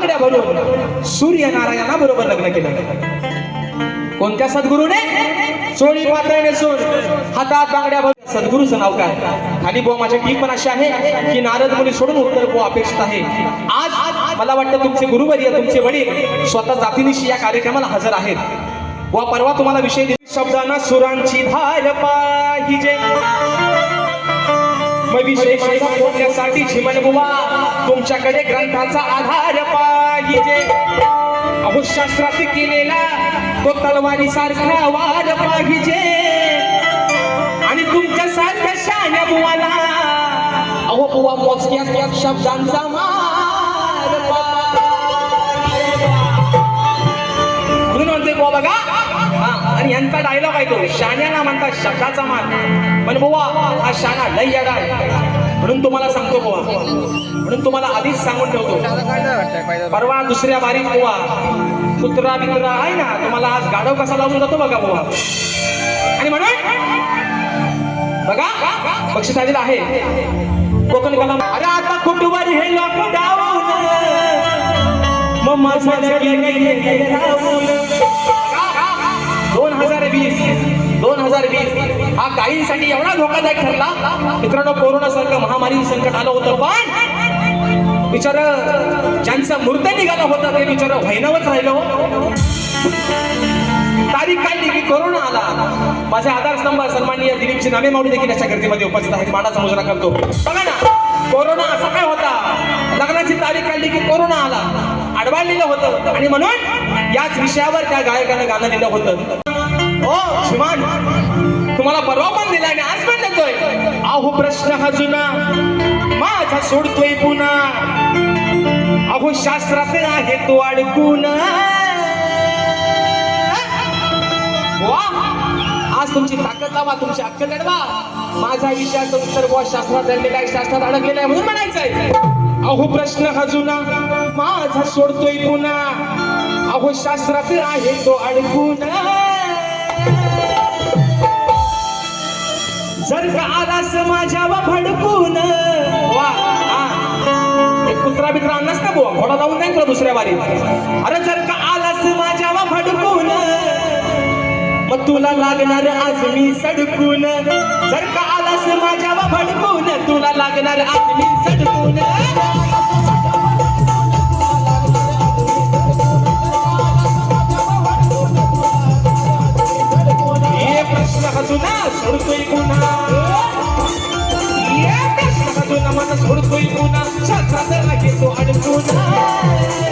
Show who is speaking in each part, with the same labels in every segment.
Speaker 1: बांगड्या भरून सूर्यनारायणा बरोबर लग्न केलं. कोणत्या सद्गुरूने? चोळी पातळ सोड हातात बांगड्या भरून. सद्गुरूचं नाव काय? खाली बुवा माझ्या टीम पण अशी आहे की नारद मुली सोडून उत्तर बुवा अपेक्षित आहे. आज मला वाटतं तुमचे गुरुवर्य तुमचे वडील स्वतः जातीनिशी या कार्यक्रमाला हजर आहेत. वा परवा तुम्हाला विषय दिला. शब्दांना सुरांची धार पाहिजे. मग विशेष बोलण्यासाठी झिमन बुवा तुमच्याकडे ग्रंथाचा आधार पाहिजे अहो शास्त्रात केलेला तो तलवारी सारखा वाद पाहिजे. आणि तुमच्या सारख्या शाण्या बुवाला अहो बुवा मोजक्या शब्दांचा मार म्हणून म्हणते बुवा बघा. आणि यांचा डायलॉग आहे शाण्याला म्हणतात शब्दाचा मान पण बुवा हा शाणा लय याडा म्हणून तुम्हाला सांगतो बुवा. म्हणून तुम्हाला आधीच सांगून ठेवतो. परवा दुसऱ्या बारीक बोवा कुत्रा बित्रा आहे ना तुम्हाला आज गाढव कसा लावून जातो बघा बुवा. आणि म्हणून बघा बक्षीस आलेलं आहे. कोकण कला अरे आता कुटुंबारी हे लॉकडाऊन मग दोन हजार वीस. दोन हजार वीस हा काहींसाठी एवढा धोकादायक ठरला. मित्रांनो कोरोना सारखं महामारी संकट आलं होतं पण विचार ज्यांचं मृत निघाला होता ते विचार वैनवच राहिलं हो. तारीख काढली की कोरोना आला. माझे आधारस्तंभ सन्माननीय दिलीपची नामे माऊली देखील अशा गर्दीमध्ये उपस्थित आहेत. मानाचा मुजरा करतो. बघा ना कोरोना असा काय होता? लग्नाची तारीख काढली की कोरोना आला. अडवाळलेलं होतं. आणि म्हणून याच विषयावर त्या गायकानं गाणं लिहिलं होतं. हो, ओ श्रीमान तुम्हाला परवा पण दिला आणि आज पण देतोय. अहो प्रश्न हा जुना. माझा सोडतोय पुन्हा. अहो शास्त्रात आहे तो अडकून. आज तुमची ताकद लावा तुमची अक्कल अडवा माझा विचार तुमचं बुवा शास्त्रात दडलेला आहे शास्त्रात अडकलेला आहे म्हणून म्हणायचंय. अहो प्रश्न हा जुना. माझा सोडतोय पुन्हा. अहो शास्त्रात आहे तो अडकून. जर का आलास माझ्यावर भडकून. वा एक कुत्रा बित्रा आणलास का बुवा घोडा लावून नाही तुला दुसऱ्या बारीत अरे जर का आलास माझ्यावर भडकून. मग तुला लागणार आज मी सडकून. जर का आलास माझ्यावर भडकून तुला लागणार आज मी सडकून. मन सोडतोय पुन्हा शास्त्रात आहे अडकून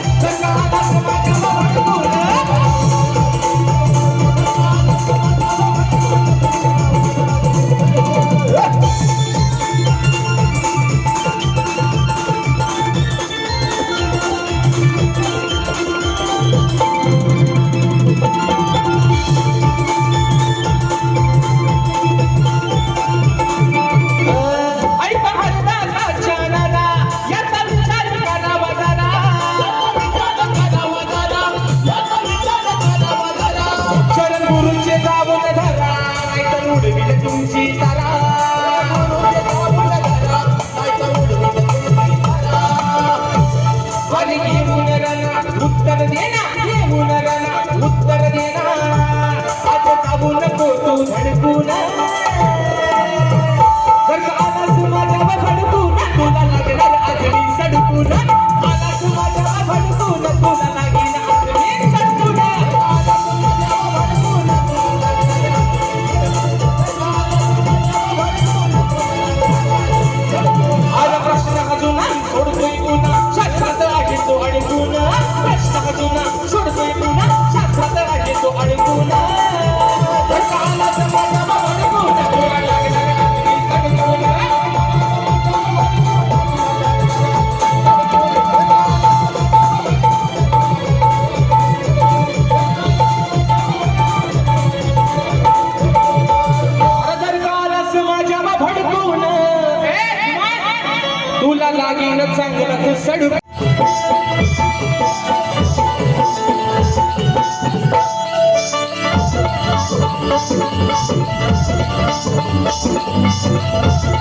Speaker 1: Juntita तुला लागीन चांगलाच सडू Thank